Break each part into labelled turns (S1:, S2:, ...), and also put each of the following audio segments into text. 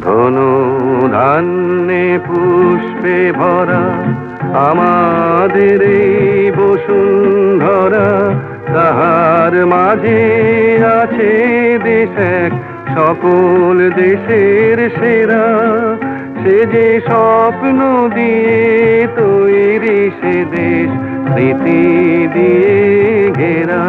S1: ধনু ধান্যে পুষ্পে ভরা আমাদের এই বসুন্ধরা। তাহার মাঝে আছে দেশ এক, সকল দেশের সেরা। সে যে স্বপ্ন দিয়ে তৈরি সে দেশ, স্মৃতি দিয়ে ঘেরা।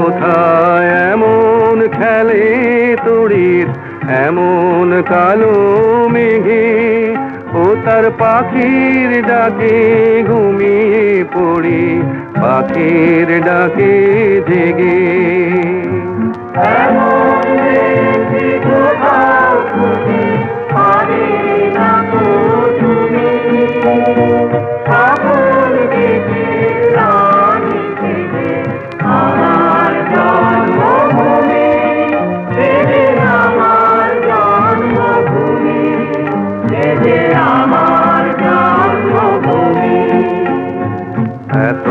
S1: কোথায় এমন খেলে তড়িৎ এমন কালো মেঘে ও তার পাখির ডাকে ঘুমিয়ে পড়ি, পাখির ডাকে জেগে। এত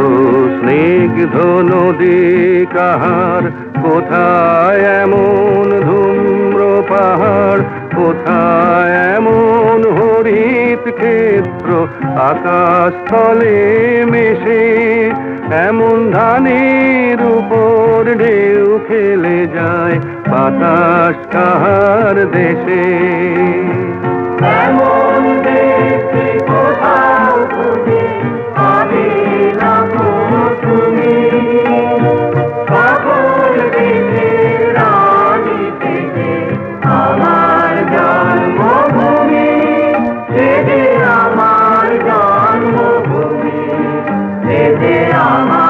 S1: স্নিগ্ধ নদী কাহার? কোথায় এমন ধূম্র পাহাড়? কোথায় এমন হরিত ক্ষেত্র? আকাশ তলে মেশে এমন ধানের উপর ঢেউ খেলে যায়। বাতাস কাহার দেশে? ধনু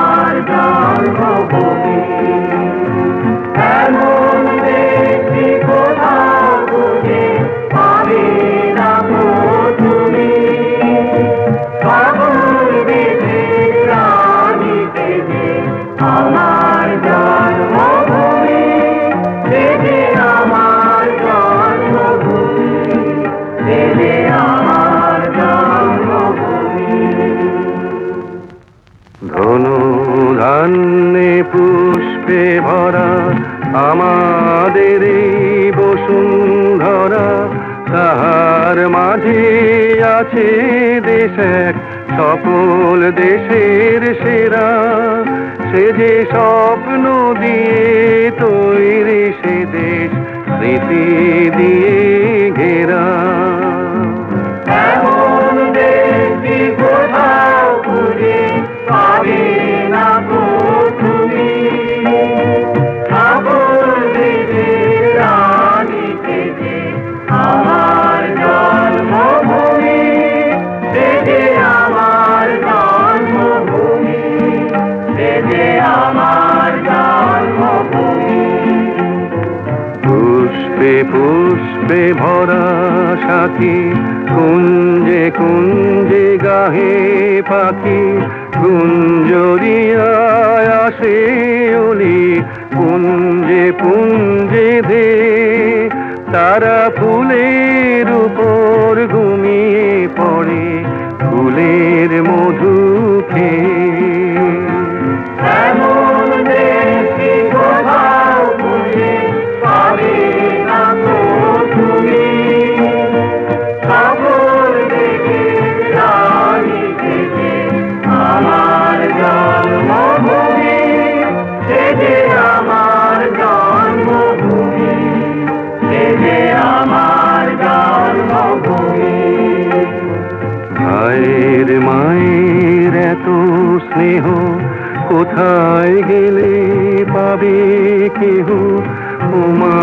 S1: আমাদের বসুন্ধরা, তাহার মাঝে আছে দেশ এক সকল দেশের সেরা। সে যে স্বপ্ন দিয়ে তৈরি সে দেশ, স্মৃতি দিয়ে পুষ্পে পুষ্পে ভরা সাথী কুঞ্জে কুঞ্জে গাহে পাখি কুঞ্জরিয়ায় আসে অলি কুঞ্জে পুঞ্জে স্নেহ কোথায় গেলে পাবে কেহ? ওমা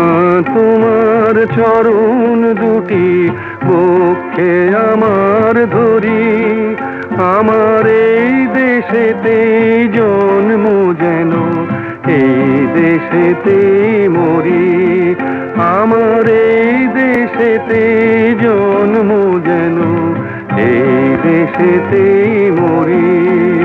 S1: তোমার চরণ দুটি পক্ষে আমার ধরি। আমার এই দেশেতে জন্ম যেন, এই দেশ দেশেতে মরি। আমার এই দেশেতে জন্ম যেন, এই দেশেতে মরি।